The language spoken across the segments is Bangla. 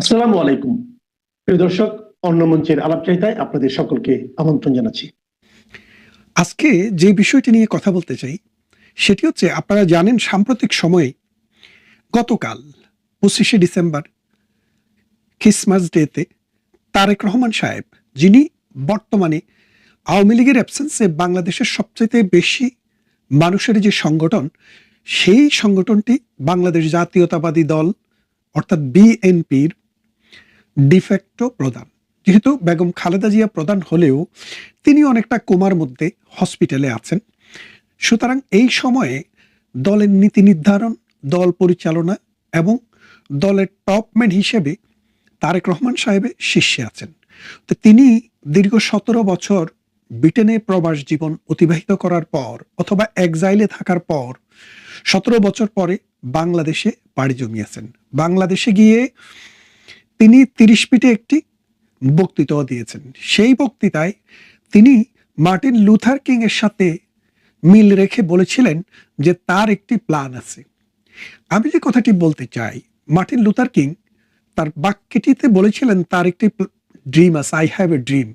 আসসালামু আলাইকুম। প্রিয় দর্শক, অন্য মঞ্চের আলাপচারিতায় আপনাদের সকলকে আমন্ত্রণ জানাচ্ছি। আজকে যে বিষয়টি নিয়ে কথা বলতে চাই, সেটি হচ্ছে আপনারা জানেন সাম্প্রতিক সময়ে গতকাল পঁচিশে ডিসেম্বর খ্রিসমাস ডেতে তারেক রহমান সাহেব, যিনি বর্তমানে আওয়ামী লীগের অ্যাবসেন্সে বাংলাদেশের সবচাইতে বেশি মানুষের যে সংগঠন, সেই সংগঠনটি বাংলাদেশ জাতীয়তাবাদী দল, অর্থাৎ বিএনপির ডিফ্যাক্টো প্রদান যেহেতু বেগম খালেদা জিয়া প্রদান হলেও তিনি অনেকটা কোমার মধ্যে হসপিটালে আছেন। সুতরাং এই সময়ে দলের নীতি নির্ধারণ, দল পরিচালনা এবং দলের টপম্যান হিসেবে তারেক রহমান সাহেবের শীর্ষে আছেন। তো তিনি দীর্ঘ সতেরো বছর ব্রিটেনে প্রবাস জীবন অতিবাহিত করার পর অথবা একজাইলে থাকার পর সতেরো বছর পরে বাংলাদেশে পাড়ি জমিয়েছেন। বাংলাদেশে গিয়ে তিনি তিরিশ পিঠে একটি বক্তৃতাও দিয়েছেন। সেই বক্তৃতায় তিনি মার্টিন লুথার কিং এর সাথে মিল রেখে বলেছিলেন যে তার একটি প্ল্যান আছে। আমি যে কথাটি বলতে চাই, মার্টিন লুথার কিং তার বাক্যটিতে বলেছিলেন তার একটি dream as I have a dream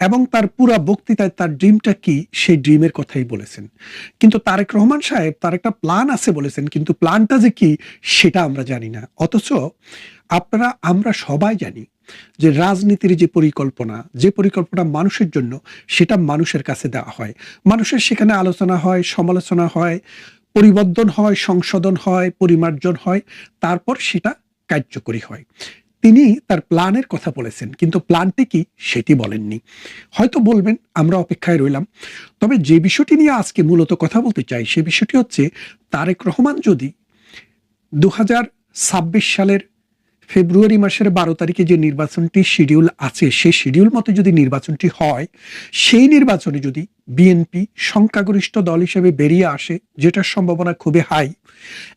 এবং তার পুরা বক্তৃতায় তার ড্রিমটা কি, সেই ড্রিমের কথাই বলেছেন। কিন্তু তারেক রহমান সাহেব তার একটা প্ল্যান আছে বলেছেন, কিন্তু প্ল্যানটা যে কি, সেটা আমরা জানি না। অথচ আপনারা, আমরা সবাই জানি যে রাজনীতির যে পরিকল্পনা যে পরিকল্পনা মানুষের জন্য, সেটা মানুষের কাছে দেওয়া হয়। মানুষের সেখানে আলোচনা হয়, সমালোচনা হয়, পরিবর্তন হয়, সংশোধন হয়, পরিমার্জন হয়, তারপর সেটা কার্যকরী হয়। তিনি তার প্ল্যানের কথা বলেছেন, কিন্তু প্ল্যানটি কি সেটি বলেননি। হয়তো বলবেন, আমরা অপেক্ষায় রইলাম। তবে যে বিষয়টি নিয়ে আজকে মূলত কথা বলতে চাই, সে বিষয়টি হচ্ছে, তারেক রহমান যদি দু হাজার ছাব্বিশ সালের ফেব্রুয়ারি মাসের বারো তারিখে যে নির্বাচনটি শিডিউল আছে সেই শিডিউল মতো যদি নির্বাচনটি হয়, সেই নির্বাচনে যদি বিএনপি সংখ্যাগরিষ্ঠ দল হিসেবে বেরিয়ে আসে, যেটার সম্ভাবনা খুবই হাই,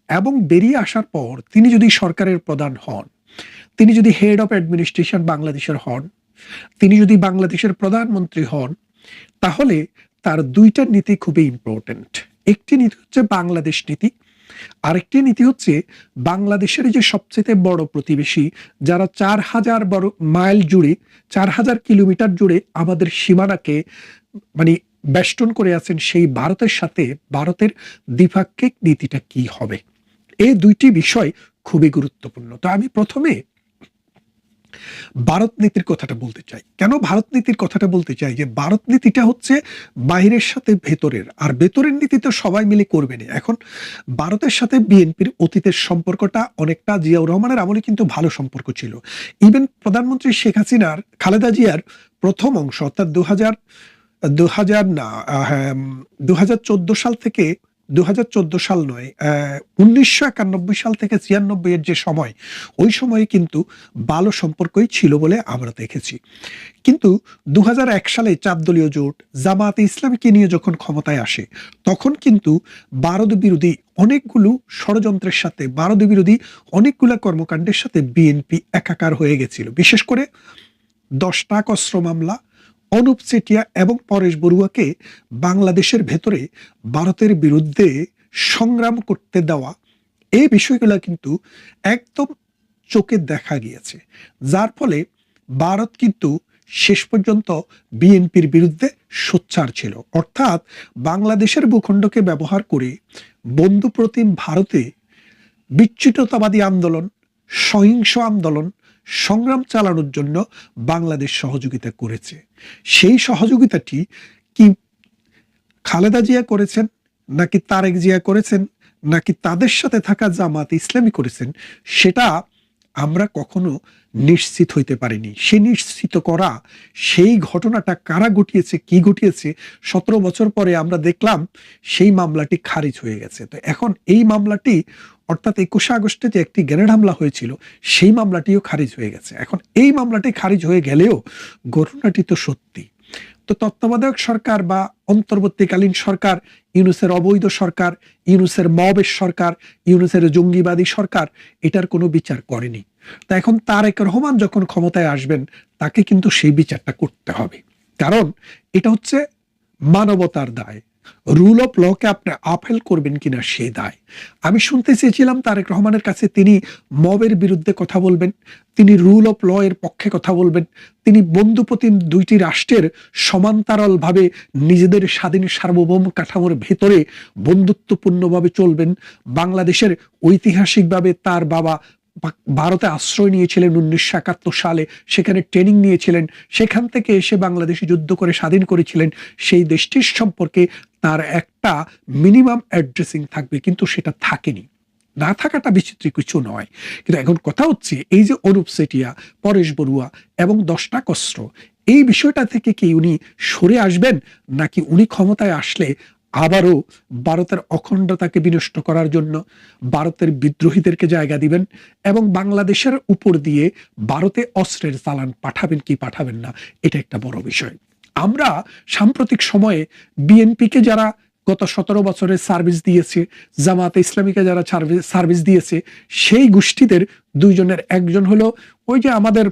এবং বেরিয়ে আসার পর তিনি যদি সরকারের প্রধান হন তিনি যদি হেড অফ অ্যাডমিনিস্ট্রেশন বাংলাদেশের হন, তিনি যদি বাংলাদেশের প্রধানমন্ত্রী হন, তাহলে তার দুইটা নীতি খুবই ইম্পর্টেন্ট একটি নীতি হচ্ছে বাংলাদেশ নীতি, আরেকটি নীতি হচ্ছে বাংলাদেশের যে সবচেয়ে বড় প্রতিবেশী, যারা চার হাজার বড় মাইল জুড়ে, চার হাজার কিলোমিটার জুড়ে আমাদের সীমানাকে মানে বেষ্টন করে আছেন, সেই ভারতের সাথে ভারতের দ্বিপাক্ষিক নীতিটা কি হবে? এই দুইটি বিষয় খুবই গুরুত্বপূর্ণ। তো আমি প্রথমে ভারত নীতির কথাটা বলতে চাই। কেন ভারত নীতির কথাটা বলতে চাই যে, ভারত নীতিটা হচ্ছে বাহিরের সাথে ভেতরের, আর ভেতরের নীতি তো সবাই মিলে করবে না। এখন ভারতের সাথে বিএনপির অতীতের সম্পর্কটা অনেকটা জিয়াউর রহমানের আমলে কিন্তু ভালো সম্পর্ক ছিল। ইভেন প্রধানমন্ত্রী শেখ হাসিনার, খালেদা জিয়ার প্রথম অংশ অর্থাৎ দু হাজার দু হাজার না হ্যাঁ দু সাল থেকে দুহাজার চোদ্দ সাল নয় উনিশশো সাল থেকে ছিয়ানব্বই এর যে সময়, ওই সময়ে কিন্তু ভালো সম্পর্কই ছিল বলে আমরা দেখেছি। কিন্তু দু হাজার এক সালে চার দলীয় জোট জামাতে ইসলামীকে নিয়ে যখন ক্ষমতায় আসে, তখন কিন্তু ভারত বিরোধী অনেকগুলো ষড়যন্ত্রের সাথে ভারত বিরোধী অনেকগুলো কর্মকাণ্ডের সাথে বিএনপি একাকার হয়ে গেছিল। বিশেষ করে দশটা অস্ত্র মামলা অনুপ চেটিয়া এবং পরেশ বড়ুয়াকে বাংলাদেশের ভেতরে ভারতের বিরুদ্ধে সংগ্রাম করতে দেওয়া এই বিষয়গুলো কিন্তু একদম চোখে দেখা গিয়েছে। যার ফলে ভারত কিন্তু শেষ পর্যন্ত বিএনপির বিরুদ্ধে সোচ্চার ছিল। অর্থাৎ বাংলাদেশের ভূখণ্ডকে ব্যবহার করে বন্ধুপ্রতিম ভারতে বিচ্ছিন্নতাবাদী আন্দোলন, সহিংস আন্দোলন সংগ্রাম চালানোর জন্য বাংলাদেশ সহযোগিতা করেছে। সেই সহযোগিতাটি কি খালেদা জিয়া করেছেন, নাকি তারেক জিয়া করেছেন, নাকি তাদের সাথে থাকা জামাত ইসলামী করেছেন, সেটা আমরা কখনো নিশ্চিত হইতে পারিনি। সে নিশ্চিত করা, সেই ঘটনাটা কারা ঘটিয়েছে, কি ঘটিয়েছে, সতেরো বছর পরে আমরা দেখলাম সেই মামলাটি খারিজ হয়ে গেছে। তো এখন এই মামলাটি অর্থাৎ একুশে আগস্টে যে একটি গ্রেনেড হামলা হয়েছিল, সেই মামলাটিও খারিজ হয়ে গেছে। এখন এই মামলাটি খারিজ হয়ে গেলেও ঘটনাটি তো সত্যি। তো তত্ত্বাবধায়ক সরকার বা অন্তর্বর্তীকালীন সরকার, ইউনুসের অবৈধ সরকার, ইউনুসের মবের সরকার, ইউনুসের জঙ্গিবাদী সরকার, এটার কোনো বিচার করেনি। তা এখন তারেক রহমান যখন ক্ষমতায় আসবেন, তাকে কিন্তু সেই বিচারটা করতে হবে। কারণ এটা হচ্ছে মানবতার দায়। রুল অফ লকে আপনি আপহেল করবেন কিনা সে দায়। আমি শুনতে চেয়েছিলাম তারেক রহমানের কাছে তিনি মবের বিরুদ্ধে কথা বলবেন, তিনি রুল অফ ল এর পক্ষে কথা বলবেন, তিনি বন্ধুপ্রতিম দুইটি রাষ্ট্রের সমান্তরালভাবে নিজেদের স্বাধীন সার্বভৌম কাঠামোর ভেতরে বন্ধুত্বপূর্ণভাবে চলবেন। বাংলাদেশের ঐতিহাসিকভাবে তার বাবা ভারতে আশ্রয় নিয়েছিলেন উনিশশো একাত্তর সালে, সেখানে ট্রেনিং নিয়েছিলেন, সেখান থেকে এসে বাংলাদেশে যুদ্ধ করে স্বাধীন করেছিলেন। সেই দেশটির সম্পর্কে তার একটা মিনিমাম অ্যাড্রেসিং থাকবে, কিন্তু সেটা থাকেনি। না থাকাটা বিচিত্র কিছু নয়। কিন্তু এখন কথা হচ্ছে, এই যে অনুপ সেটিয়া, পরেশ বড়ুয়া এবং দশটা কস্ত্র, এই বিষয়টা থেকে কি উনি সরে আসবেন, নাকি উনি ক্ষমতায় আসলে আবারও ভারতের অখণ্ডতাকে বিনষ্ট করার জন্য ভারতের বিদ্রোহীদেরকে জায়গা দিবেন এবং বাংলাদেশের উপর দিয়ে ভারতে অস্ত্রের চালান পাঠাবেন কি পাঠাবেন না, এটা একটা বড় বিষয়। আমরা সাম্প্রতিক সময়ে বিএনপিকে যারা গত সতেরো বছরের সার্ভিস দিয়েছে, জামাতে ইসলামীকে যারা সার্ভিস সার্ভিস দিয়েছে, সেই গোষ্ঠীদের দুইজনের একজন হলো ওই যে আমাদের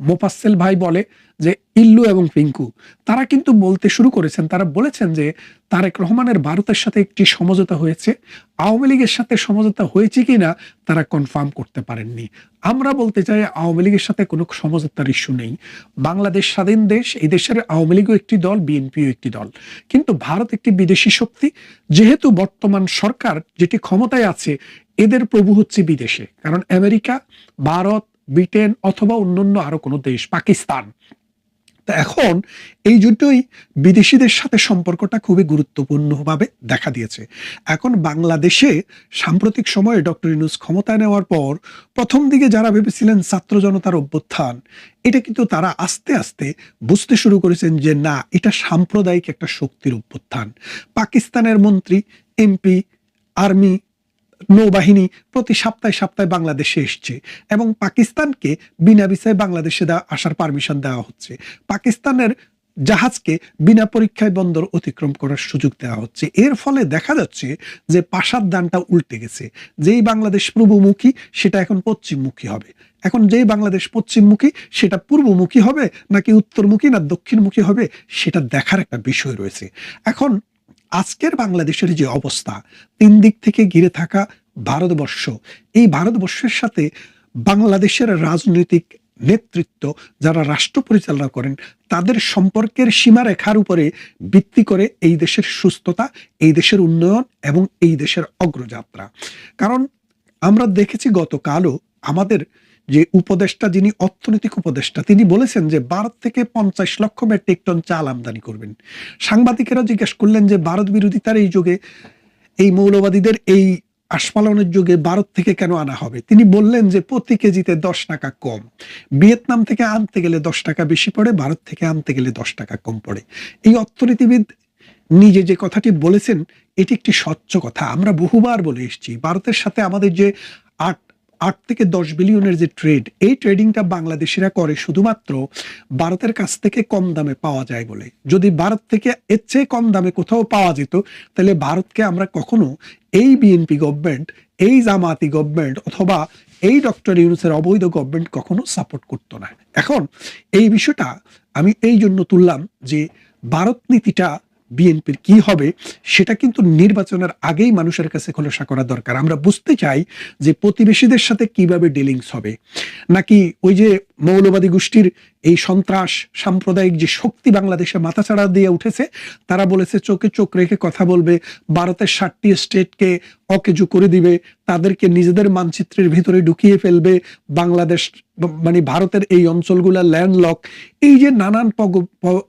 মোফাসেল ভাই বলে যে, ইল্লু এবং পিঙ্কু, তারা কিন্তু বলতে শুরু করেছেন, তারা বলেছেন যে, তারেক রহমানের ভারতের সাথে একটি সমঝোতা হয়েছে। আওয়ামী লীগের সাথে সমঝোতা হয়েছে কিনা, তারা কনফার্ম করতে পারেননি। আমরা বলতে চাই, আওয়ামী লীগের সাথে কোনো সমঝোতার ইস্যু নেই। বাংলাদেশ স্বাধীন দেশ, এই দেশের আওয়ামী লীগও একটি দল, বিএনপিও একটি দল। কিন্তু ভারত একটি বিদেশি শক্তি, যেহেতু বর্তমান সরকার যেটি ক্ষমতায় আছে, এদের প্রভু হচ্ছে বিদেশে। কারণ আমেরিকা, ভারত ব্রিটেন অথবা অন্যান্য আরও কোনো দেশ, পাকিস্তান। তা এখন এই জন্যই বিদেশিদের সাথে সম্পর্কটা খুবই গুরুত্বপূর্ণভাবে দেখা দিয়েছে। এখন বাংলাদেশে সাম্প্রতিক সময়ে ডক্টর ইনুস ক্ষমতায় নেওয়ার পর প্রথম দিকে যারা ভেবেছিলেন ছাত্র জনতার অভ্যুত্থান, এটা কিন্তু তারা আস্তে আস্তে বুঝতে শুরু করেছেন যে না, এটা সাম্প্রদায়িক একটা শক্তির অভ্যুত্থান। পাকিস্তানের মন্ত্রী, এমপি, আর্মি নৌবাহিনী প্রতি সপ্তাহে সপ্তাহে বাংলাদেশে এসছে এবং পাকিস্তানকে বিনা ভিসায় বাংলাদেশে আসার পারমিশন দেওয়া হচ্ছে। পাকিস্তানের জাহাজকে বিনা পরীক্ষায় বন্দর অতিক্রম করার সুযোগ দেওয়া হচ্ছে। এর ফলে দেখা যাচ্ছে যে পাশার দানটা উল্টে গেছে। যেই বাংলাদেশ পূর্বমুখী, সেটা এখন পশ্চিমমুখী হবে। এখন যেই বাংলাদেশ পশ্চিমমুখী, সেটা পূর্বমুখী হবে নাকি উত্তরমুখী না দক্ষিণমুখী হবে, সেটা দেখার একটা বিষয় রয়েছে। এখন আজকের বাংলাদেশের যে অবস্থা, তিন দিক থেকে ঘিরে থাকা ভারতবর্ষ, এই ভারতবর্ষের সাথে বাংলাদেশের রাজনৈতিক নেতৃত্ব যারা রাষ্ট্র পরিচালনা করেন, তাদের সম্পর্কের সীমারেখার উপরে ভিত্তি করে এই দেশের সুস্থতা, এই দেশের উন্নয়ন এবং এই দেশের অগ্রযাত্রা। কারণ আমরা দেখেছি গতকালও আমাদের যে উপদেষ্টা যিনি অর্থনৈতিক উপদেষ্টা, তিনি বলেছেন যে ভারত থেকে পঞ্চাশ লক্ষ মেট্রিক টন চাল আমদানি করবেন। সাংবাদিকেরা জিজ্ঞেস করলেন যে ভারত বিরোধিতার এই যুগে, এই মৌলবাদীদের এই আস্ফালনের যুগে ভারত থেকে কেন আনা হবে? তিনি বললেন যে প্রতি কেজিতে দশ টাকা কম। ভিয়েতনাম থেকে আনতে গেলে দশ টাকা বেশি পড়ে, ভারত থেকে আনতে গেলে দশ টাকা কম পড়ে। এই অর্থনীতিবিদ নিজে যে কথাটি বলেছেন, এটি একটি স্বচ্ছ কথা। আমরা বহুবার বলে এসেছি, ভারতের সাথে আমাদের যে আট আট থেকে দশ বিলিয়নের যে ট্রেড এই ট্রেডিংটা বাংলাদেশিরা করে শুধুমাত্র ভারতের কাছ থেকে কম দামে পাওয়া যায় বলে। যদি ভারত থেকে এর চেয়ে কম দামে কোথাও পাওয়া যেত, তাহলে ভারতকে আমরা কখনো এই বিএনপি গভর্নমেন্ট এই জামাতি গভর্নমেন্ট অথবা এই ডক্টর ইউনুসের অবৈধ গভর্নমেন্ট কখনো সাপোর্ট করতো না। এখন এই বিষয়টা আমি এই জন্য তুললাম যে ভারত নীতিটা বিএনপির কি হবে, সেটা কিন্তু নির্বাচনের আগেই মানুষের কাছে খোলসা করা দরকার। আমরা বুঝতে চাই যে প্রতিবেশীদের সাথে কীভাবে ডিলিংস হবে। নাকি ওই যে মৌলবাদী গোষ্ঠীর এই সন্ত্রাস, সাম্প্রদায়িক যে শক্তি বাংলাদেশে মাথাচাড়া দিয়ে উঠেছে, তারা বলেছে, চোখে চোখ রেখে কথা বলবে, ভারতের ষাটটি স্টেটকে অকেজু করে দিবে, তাদেরকে নিজেদের মানচিত্রের ভিতরে ঢুকিয়ে ফেলবে, বাংলাদেশ মানে ভারতের এই অঞ্চলগুলা ল্যান্ডলক এই যে নানান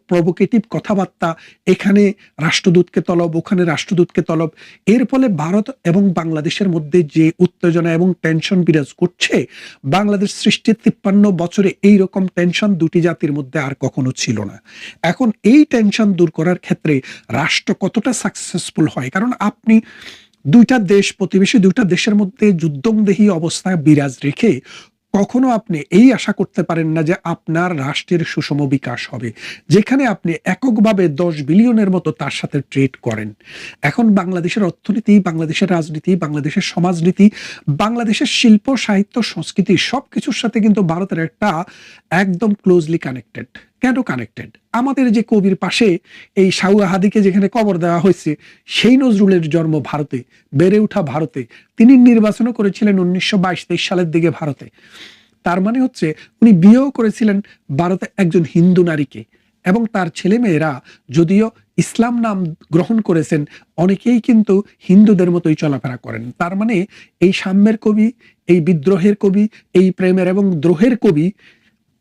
প্রভোকেটিভ কথাবার্তা, এখানে রাষ্ট্রদূতকে তলব, ওখানে রাষ্ট্রদূতকে তলব, এর ফলে ভারত এবং বাংলাদেশের মধ্যে যে উত্তেজনা এবং টেনশন বিরাজ করছে, বাংলাদেশ সৃষ্টির তিপ্পান্ন বছরে এই রকম টেনশন দুটি জাতির মধ্যে আর কখনো ছিল না। এখন এই টেনশন দূর করার ক্ষেত্রে রাষ্ট্র কতটা সাকসেসফুল হয়? কারণ আপনি দুইটা দেশ, প্রতিবেশী দুইটা দেশের মধ্যে যুদ্ধংদেহী অবস্থায় বিরাজ রেখে কখনো আপনি এই আশা করতে পারেন না যে আপনার রাষ্ট্রের সুষম বিকাশ হবে। যেখানে আপনি এককভাবে দশ বিলিয়নের মতো তার সাথে ট্রেড করেন। এখন বাংলাদেশের অর্থনীতি, বাংলাদেশের রাজনীতি, বাংলাদেশের সমাজনীতি, বাংলাদেশের শিল্প, সাহিত্য, সংস্কৃতি সব কিছুর সাথে কিন্তু ভারতের একটা একদম ক্লোজলি কানেক্টেড কেন কানেক্টেড আমাদের যে কবির পাশে এই সাউয়া হাদিকে যেখানে কবর দেওয়া হয়েছে, সেই নজরুলের জন্ম ভারতে, বেড়ে ওঠা ভারতে। তিনি নির্বাচনও করেছিলেন উনিশশো বাইশ সালের দিকে ভারতে। তার মানে হচ্ছে, উনি বিয়েও করেছিলেন ভারতে একজন হিন্দু নারীকে। এবং তার ছেলে মেয়েরা যদিও ইসলাম নাম গ্রহণ করেছেন, অনেকেই কিন্তু হিন্দুদের মতোই চলাফেরা করেন। তার মানে এই সাম্যের কবি, এই বিদ্রোহের কবি, এই প্রেমের এবং দ্রোহের কবি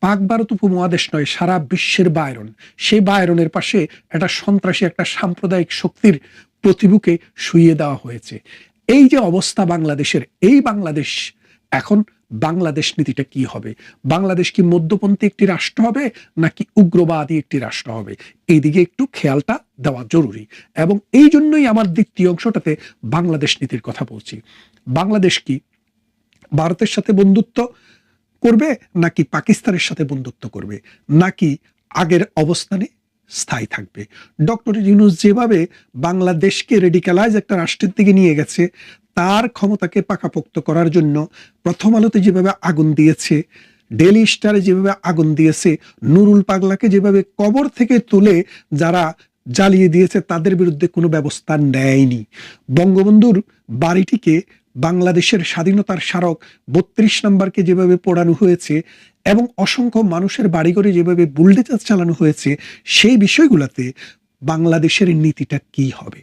পাক ভারত উপমহাদেশ নয়, সারা বিশ্বের বায়রন সেই বায়রনের পাশে একটা সন্ত্রাসী, একটা সাম্প্রদায়িক শক্তির প্রতিভুকে শুইয়ে দেওয়া হয়েছে। এই যে অবস্থা বাংলাদেশের, এই বাংলাদেশ, এখন বাংলাদেশ নীতিটা কি হবে? বাংলাদেশ কি মধ্যপন্থী একটি রাষ্ট্র হবে, নাকি উগ্রবাদী একটি রাষ্ট্র হবে? এইদিকে একটু খেয়ালটা দেওয়া জরুরি। এবং এই জন্যই আমার দ্বিতীয় অংশটাতে বাংলাদেশ নীতির কথা বলছি। বাংলাদেশ কি ভারতের সাথে বন্ধুত্ব করবে, নাকি পাকিস্তানের সাথে বন্ধুত্ব করবে, নাকি আগের অবস্থানে স্থায়ী থাকবে? ডক্টর ইউনুস যেভাবে বাংলাদেশকে রেডিকালাইজ একটা রাষ্ট্রের দিকে নিয়ে গেছে, তার ক্ষমতাকে পাকাপোক্ত করার জন্য প্রথম আলোতে যেভাবে আগুন দিয়েছে ডেলি স্টারে যেভাবে আগুন দিয়েছে, নুরুল পাগলাকে যেভাবে কবর থেকে তুলে যারা জ্বালিয়ে দিয়েছে, তাদের বিরুদ্ধে কোনো ব্যবস্থা নেয়নি। বঙ্গবন্ধুর বাড়িটিকে বাংলাদেশের স্বাধীনতার স্মারক বত্রিশ নম্বরকে যেভাবে পোড়ানো হয়েছে এবং অসংখ্য মানুষের বাড়িঘরে যেভাবে বুলডেজার চালানো হয়েছে, সেই বিষয়গুলোতে বাংলাদেশের নীতিটা কি হবে?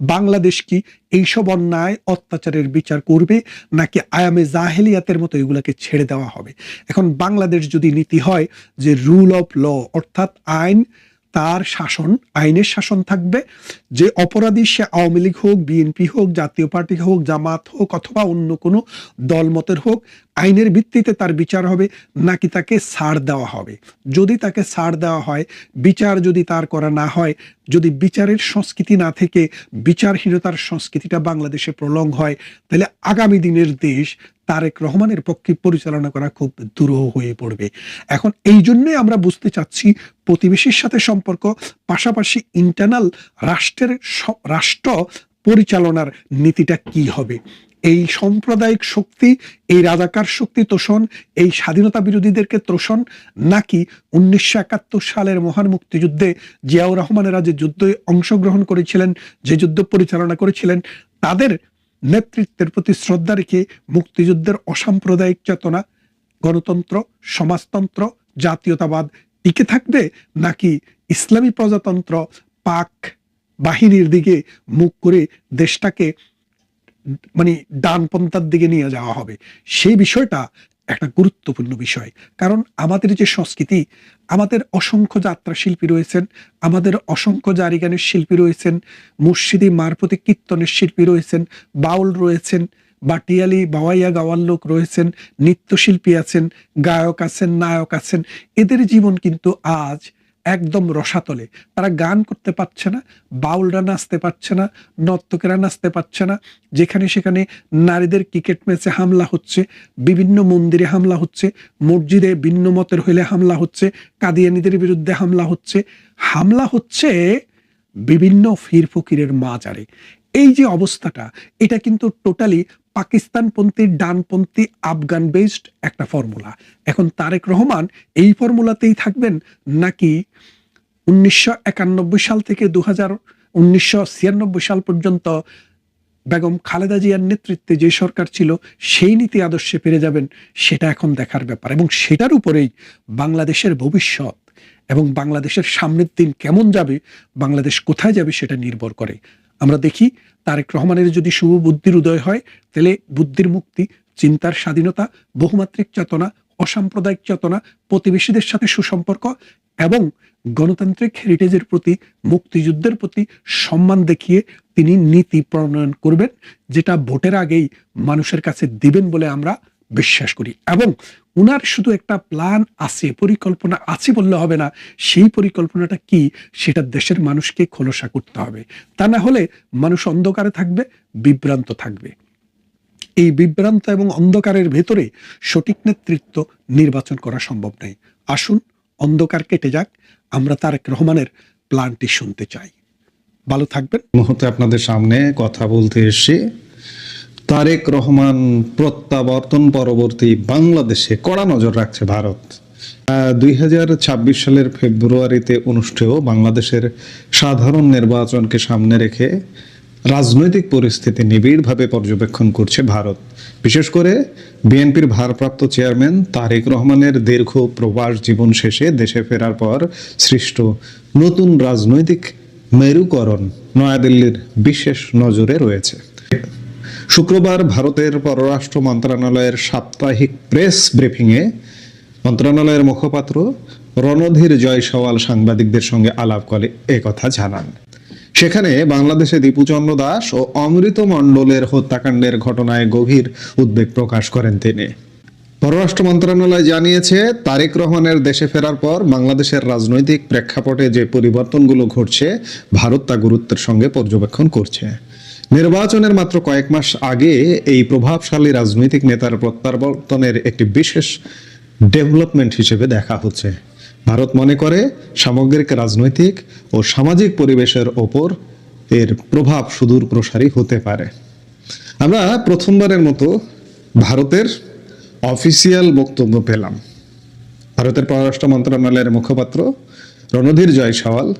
বাংলাদেশ কি এইসব অন্যায়, অত্যাচারের বিচার করবে, নাকি আয়ামে জাহেলিয়াতের মতো এগুলাকে ছেড়ে দেওয়া হবে? এখন বাংলাদেশ যদি নীতি হয় যে রুল অফ ল অর্থাৎ আইন তার শাসন, আইনের শাসন থাকবে। যে অপরাধী সে আওয়ামী লীগ হোক, বিএনপি হোক, জাতীয় পার্টি হোক, জামাত হোক, অথবা অন্য কোনো দলমতের হোক আইনের ভিত্তিতে তার বিচার হবে, নাকি তাকে ছাড় দেওয়া হবে। যদি তাকে ছাড় দেওয়া হয়, বিচার যদি তার করা না হয়, যদি বিচারের সংস্কৃতি না থেকে বিচারহীনতার সংস্কৃতিটা বাংলাদেশে প্রলং হয়, তাহলে আগামী দিনের দেশ তারেক রহমানের পক্ষে পরিচালনা করা খুব দুরূহ হয়ে পড়বে। এখন এই জন্যই আমরা বুঝতে চাচ্ছি, প্রতিবেশীর সাথে সম্পর্ক, পাশাপাশি ইন্টারনাল রাষ্ট্রের রাষ্ট্র পরিচালনার নীতিটা কি হবে। এই সাম্প্রদায়িক শক্তি, এই রাজাকার শক্তি তোষণ, এই স্বাধীনতা বিরোধীদেরকে তোষণ, নাকি উনিশশো একাত্তর সালের মহান মুক্তিযুদ্ধে জিয়াউর রহমানেরা যে যুদ্ধে অংশগ্রহণ করেছিলেন, যে যুদ্ধ পরিচালনা করেছিলেন, তাদের নেতৃত্বের প্রতি শ্রদ্ধা রেখে মুক্তিযুদ্ধের অসাম্প্রদায়িক চেতনা, গণতন্ত্র, সমাজতন্ত্র, জাতীয়তাবাদ টিকে থাকবে, নাকি ইসলামী প্রজাতন্ত্র পাক বাহিনীর দিকে মুখ করে দেশটাকে মানে ডানপন্থার দিকে নিয়ে যাওয়া হবে। সেই বিষয়টা একটা গুরুত্বপূর্ণ বিষয়। কারণ আমাদের যে সংস্কৃতি, আমাদের অসংখ্য যাত্রা শিল্পী রয়েছেন, আমাদের অসংখ্য জারিগানের শিল্পী রয়েছেন মুর্শিদি মারপতি কীর্তনের শিল্পী রয়েছেন, বাউল রয়েছেন, বাটিয়ালি, বাওয়াইয়া গাওয়ার লোক রয়েছেন, নৃত্যশিল্পী আছেন, গায়ক আছেন, নায়ক আছেন। এদের জীবন কিন্তু আজ একদম রসাতলে। তারা গান করতে পারছে না, বাউলরা নাচতে পারছে না, নর্তকেরা নাচতে পারছে না। যেখানে সেখানে নারীদের ক্রিকেট ম্যাচে হামলা হচ্ছে, বিভিন্ন মন্দিরে হামলা হচ্ছে, মসজিদে ভিন্ন মতের হইলে হামলা হচ্ছে, কাদিয়ানিদের বিরুদ্ধে হামলা হচ্ছে। হামলা হচ্ছে বিভিন্ন ফির ফকিরের মাজারে। এই যে অবস্থাটা, এটা কিন্তু টোটালি পাকিস্তানপন্থী, ডানপন্থী আফগান বেসড একটা ফর্মুলা এখন তারেক রহমান এই ফর্মুলাতেই থাকবেন নাকি উনিশশো একানব্বই সাল থেকে দু হাজার সাল পর্যন্ত বেগম খালেদা জিয়ার নেতৃত্বে যে সরকার ছিল, সেই নীতি আদর্শে পেরে যাবেন, সেটা এখন দেখার ব্যাপার। এবং সেটার উপরেই বাংলাদেশের ভবিষ্যৎ এবং বাংলাদেশের সামনের দিন কেমন যাবে, বাংলাদেশ কোথায় যাবে, সেটা নির্ভর করে। আমরা দেখি তারেক রহমানের যদি শুভ বুদ্ধির উদয় হয়, তাহলে বুদ্ধির মুক্তি, চিন্তার স্বাধীনতা, বহুমাত্রিক চেতনা, অসাম্প্রদায়িক চেতনা, প্রতিবেশীদের সাথে সুসম্পর্ক এবং গণতান্ত্রিক হেরিটেজের প্রতি, মুক্তিযুদ্ধের প্রতি সম্মান দেখিয়ে তিনি নীতি প্রণয়ন করবেন, যেটা ভোটের আগেই মানুষের কাছে দিবেন বলে আমরা বিশ্বাস করি। এবং উনার শুধু একটা প্ল্যান আছে, পরিকল্পনা আছে বললে হবে না। সেই পরিকল্পনাটা কি? সেটা দেশের মানুষকে খোলসা করতে হবে। তা না হলে মানুষ অন্ধকারে থাকবে, বিভ্রান্ত থাকবে। এই বিভ্রান্ত এবং অন্ধকারের ভেতরে সঠিক নেতৃত্ব নির্বাচন করা সম্ভব নয়। আসুন, অন্ধকার কেটে যাক। আমরা তারেক রহমানের প্ল্যানটি শুনতে চাই। ভালো থাকবেন। মুহূর্তে আপনাদের সামনে কথা বলতে এসে তারেক রহমান প্রত্যাবর্তন পরবর্তী বাংলাদেশে কড়া নজর রাখছে ভারত। দুই হাজার ছাব্বিশ সালের ফেব্রুয়ারিতে অনুষ্ঠেয় বাংলাদেশের সাধারণ নির্বাচনকে সামনে রেখে রাজনৈতিক পরিস্থিতি নিবিড়ভাবে পর্যবেক্ষণ করছে ভারত। বিশেষ করে বিএনপির ভারপ্রাপ্ত চেয়ারম্যান তারেক রহমানের দীর্ঘ প্রবাস জীবন শেষে দেশে ফেরার পর সৃষ্ট নতুন রাজনৈতিক মেরুকরণ নয়াদিল্লির বিশেষ নজরে রয়েছে। শুক্রবার ভারতের পররাষ্ট্র মন্ত্রণালয়ের সাপ্তাহিক প্রেস ব্রিফিংয়ে মন্ত্রণালয়ের মুখপাত্র রণধীর জয়সওয়াল সাংবাদিকদের সঙ্গে আলাপ করে কথা জানান। সেখানে বাংলাদেশে দীপুচন্দ্র দাস ও অমৃত মণ্ডলের হত্যাকাণ্ডের ঘটনায় গভীর উদ্বেগ প্রকাশ করেন তিনি। পররাষ্ট্র মন্ত্রণালয় জানিয়েছে, তারেক রহমানের দেশে ফেরার পর বাংলাদেশের রাজনৈতিক প্রেক্ষাপটে যে পরিবর্তনগুলো ঘটছে, ভারত তা গুরুত্বের সঙ্গে পর্যবেক্ষণ করছে। নির্বাচনের মাত্র কয়েক মাস আগে এই প্রভাবশালী রাজনৈতিক নেতার প্রত্যাবর্তনের একটি বিশেষ ডেভেলপমেন্ট হিসেবে দেখা হচ্ছে। ভারত মনে করে সামগ্রিক রাজনৈতিক ও সামাজিক পরিবেশের ওপর এর প্রভাব সুদূর প্রসারী হতে পারে। আমরা প্রথমবারের মতো ভারতের অফিসিয়াল বক্তব্য পেলাম। ভারতের পররাষ্ট্র মন্ত্রণালয়ের মুখপাত্র রণধীর জয় জয়সওয়াল,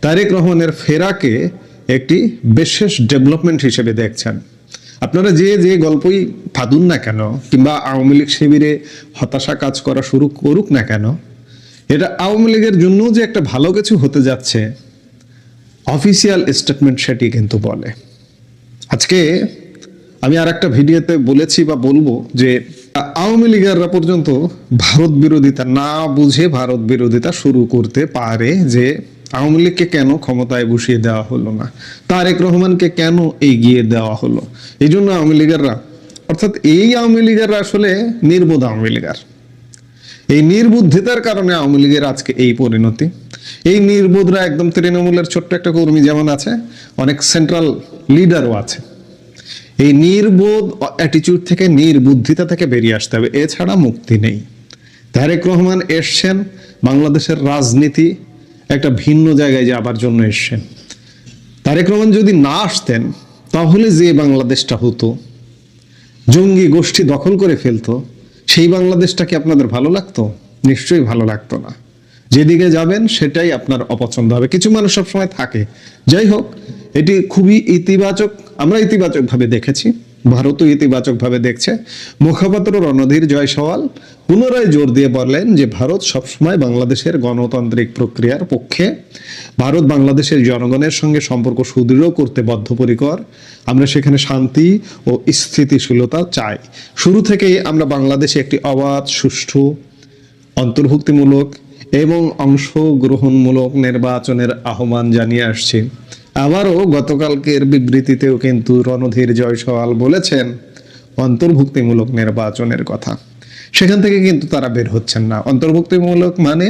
তারেক রহমানের ফেরাকে একটি বিশেষ ডেভেলপমেন্ট হিসেবে দেখছেন। আপনারা যে যে গল্পই ফাদুন না কেন, কিংবা আওয়ামী লীগ শিবিরে হতাশা কাজ করা শুরু করুক না কেন, এটা আওয়ামী লীগের জন্য যে একটা ভালো কিছু হতে যাচ্ছে অফিসিয়াল স্টেটমেন্ট সেটি কিন্তু বলে। আজকে আমি আর একটা ভিডিওতে বলেছি বা বলব যে, আওয়ামী লীগাররা পর্যন্ত ভারত বিরোধিতা না বুঝে ভারত বিরোধিতা শুরু করতে পারে যে আওয়ামী লীগকে কেন ক্ষমতায় বসিয়ে দেওয়া হলো না? তারেক রহমানকে কেন এগিয়ে দেওয়া হলো? এই জন্য আওয়ামী লীগাররা, অর্থাৎ এই আওয়ামী লীগাররা আসলে নির্বোধ আওয়ামী লীগার। এই নির্বুদ্ধিতার কারণে আওয়ামী লীগের আজকে এই পরিণতি। এই নির্বোধরা একদম তৃণমূলের ছোট্ট একটা কর্মী যেমন আছে, অনেক সেন্ট্রাল লিডারও আছে। এই নির্বোধ অ্যাটিটিউড থেকে, নির্বুদ্ধিতা থেকে বেরিয়ে আসতে হবে। এছাড়া মুক্তি নেই। তারেক রহমান এসছেন বাংলাদেশের রাজনীতি একটা ভিন্ন জায়গায় যাবার জন্য এসছেন। তারেক রহমান যদি না আসতেন, তাহলে যে বাংলাদেশটা হতো, জঙ্গি গোষ্ঠী দখল করে ফেলতো, সেই বাংলাদেশটা কি আপনাদের ভালো লাগতো? নিশ্চয়ই ভালো লাগতো না। যেদিকে যাবেন, সেটাই আপনার অপছন্দ হবে। কিছু মানুষ সবসময় থাকে। যাই হোক, এটি খুবই ইতিবাচক, আমরা ইতিবাচক ভাবে দেখেছি। ভারতও ইতিবাচকভাবে দেখছে। মুখপাত্র রণধীর জয়সওয়াল পুনরায় জোর দিয়ে বললেন যে, ভারত সবসময় বাংলাদেশের গণতান্ত্রিক প্রক্রিয়ার পক্ষে। ভারত বাংলাদেশের জনগণের সঙ্গে সম্পর্ক সুদৃঢ় করতে বদ্ধপরিকর। আমরা সেখানে শান্তি ও স্থিতিশীলতা চাই। শুরু থেকেই আমরা বাংলাদেশে একটি অবাধ, সুষ্ঠু, অন্তর্ভুক্তিমূলক এবং অংশগ্রহণমূলক নির্বাচনের আহ্বান জানিয়ে আসছি। আবারও গতকালকের বিবৃতিতেও কিন্তু রণধীর জয়সওয়াল বলেছেন, অন্তর্ভুক্তিমূলক নির্বাচনের কথা। সেখান থেকে কিন্তু তারা বের হচ্ছেন না। অন্তর্ভুক্তিমূলক মানে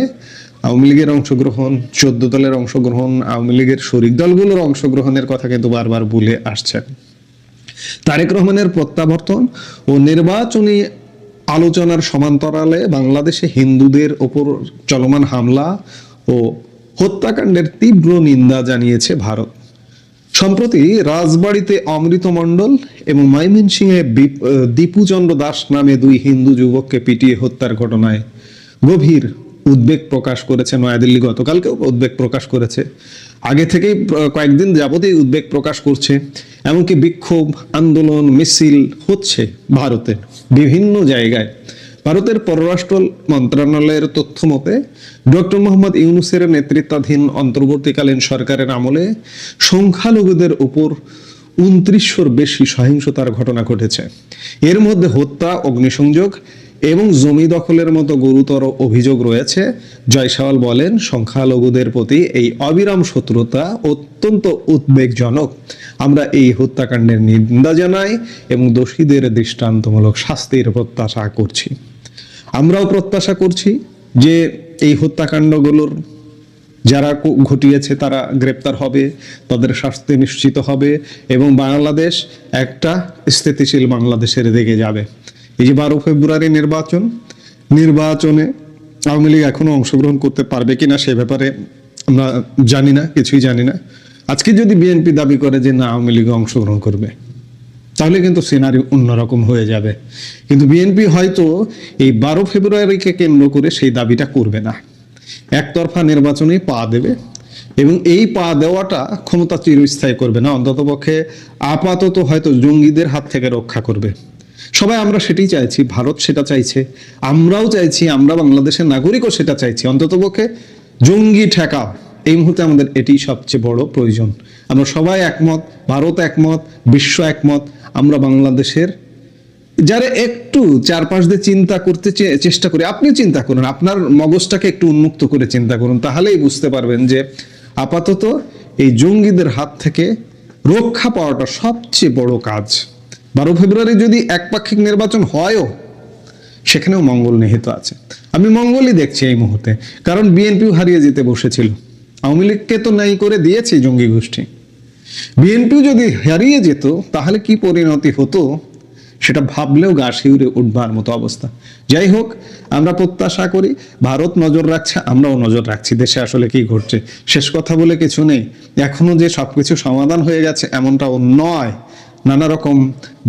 আওয়ামী লীগের অংশগ্রহণ, চোদ্দ দলের অংশগ্রহণ, আওয়ামী লীগের শরিক দলগুলোর অংশগ্রহণের কথা কিন্তু বারবার বলে আসছেন। তারেক রহমানের প্রত্যাবর্তন ও নির্বাচনী আলোচনার সমান্তরালে বাংলাদেশে হিন্দুদের ওপর চলমান হামলা ও হত্যাকাণ্ডের তীব্র নিন্দা জানিয়েছে ভারত। সম্প্রতি রাজবাড়িতে অমৃত মণ্ডল এবং ময়মনসিংহে দীপুচন্দ্র দাস নামে দুই হিন্দু যুবককে পিটিয়ে হত্যার ঘটনায় গভীর উদ্বেগ প্রকাশ করেছে নয়াদিল্লি। গতকালকেও উদ্বেগ প্রকাশ করেছে। আগে থেকেই কয়েকদিন যাবতীয় উদ্বেগ প্রকাশ করছে, এমনকি বিক্ষোভ, আন্দোলন, মিছিল হচ্ছে ভারতে বিভিন্ন জায়গায়। ভারতের পররাষ্ট্র মন্ত্রণালয়ের তথ্য মতে, ডক্টর মোহাম্মদ ইউনুসের নেতৃত্বাধীন অন্তর্বর্তীকালীন সরকারের আমলে সংখ্যালঘুদের উপর উনত্রিশশোর বেশি সহিংসতার ঘটনা ঘটেছে। এর মধ্যে হত্যা, অগ্নিসংযোগ এবং জমি দখলের মতো গুরুতর অভিযোগ রয়েছে। জয়সাওয়াল বলেন, সংখ্যালঘুদের প্রতি এই অবিরাম শত্রুতা অত্যন্ত উদ্বেগজনক। আমরা এই হত্যাকাণ্ডের নিন্দা জানাই এবং দোষীদের দৃষ্টান্তমূলক শাস্তির প্রত্যাশা করছি। আমরাও প্রত্যাশা করছি যে এই হত্যাকাণ্ডগুলোর যারা ঘটিয়েছে তারা গ্রেপ্তার হবে, তাদের শাস্তি নিশ্চিত হবে এবং বাংলাদেশ একটা স্থিতিশীল বাংলাদেশের দিকে যাবে। এই যে বারো ফেব্রুয়ারি নির্বাচন, নির্বাচনে আওয়ামী লীগ এখনও অংশগ্রহণ করতে পারবে কিনা সে ব্যাপারে আমরা জানি না, কিছুই জানি না। আজকে যদি বিএনপি দাবি করে যে না, আওয়ামী লীগ অংশগ্রহণ করবে, তাহলে কিন্তু সিনারি অন্যরকম হয়ে যাবে। কিন্তু বিএনপি হয়তো এই বারো ফেব্রুয়ারিকে কেন্দ্র করে সেই দাবিটা করবে না। একতরফা নির্বাচনে পা দেবে এবং এই পা দেওয়াটা ক্ষমতা চিরস্থায়ী করবে না। অন্ততপক্ষে আপাতত হয়তো জঙ্গিদের হাত থেকে রক্ষা করবে। সবাই, আমরা সেটাই চাইছি, ভারত সেটা চাইছে, আমরাও চাইছি, আমরা বাংলাদেশের নাগরিকও সেটা চাইছি অন্ততপক্ষে জঙ্গি ঠেকাও এই মুহূর্তে আমাদের এটি সবচেয়ে বড় প্রয়োজন। আমরা সবাই একমত, ভারত একমত, বিশ্ব একমত, আমরা বাংলাদেশের যারা একটু চারপাশ দিয়ে চিন্তা করতে চেষ্টা করি, আপনিও চিন্তা করুন, আপনার মগজটাকে একটু উন্মুক্ত করে চিন্তা করুন, তাহলেই বুঝতে পারবেন যে আপাতত এই জঙ্গিদের হাত থেকে রক্ষা পাওয়াটা সবচেয়ে বড় কাজ। বারো ফেব্রুয়ারি যদি একপাক্ষিক নির্বাচন হয়ও, সেখানেও মঙ্গল নিহিত আছে। আমি মঙ্গলই দেখছি এই মুহূর্তে, কারণ বিএনপিও হারিয়ে যেতে বসেছিল। আওয়ামী লীগকে তো নাই করে দিয়েছে জঙ্গি গোষ্ঠী। বিএনপিও যদি হারিয়ে যেত, তাহলে কি পরিণতি হতো, সেটা ভাবলেও গা শিউরে উঠবার মতো অবস্থা। যাই হোক, আমরা প্রত্যাশা করি, ভারত নজর রাখছে, আমরাও নজর রাখছি, দেশে আসলে কি ঘটছে, শেষ কথা বলে কিছু নেই। এখনও যে সবকিছু সমাধান হয়ে গেছে, এমনটাও নয়। নানা রকম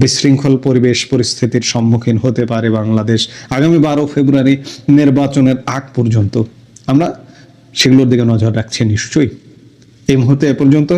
বিশৃঙ্খল পরিবেশ পরিস্থিতির সম্মুখীন হতে পারে বাংলাদেশ আগামী বারো ফেব্রুয়ারি নির্বাচনের আগ পর্যন্ত। আমরা সেগুলোর দিকে নজর রাখছি নিশ্চয়ই। এই মুহূর্তে এ পর্যন্ত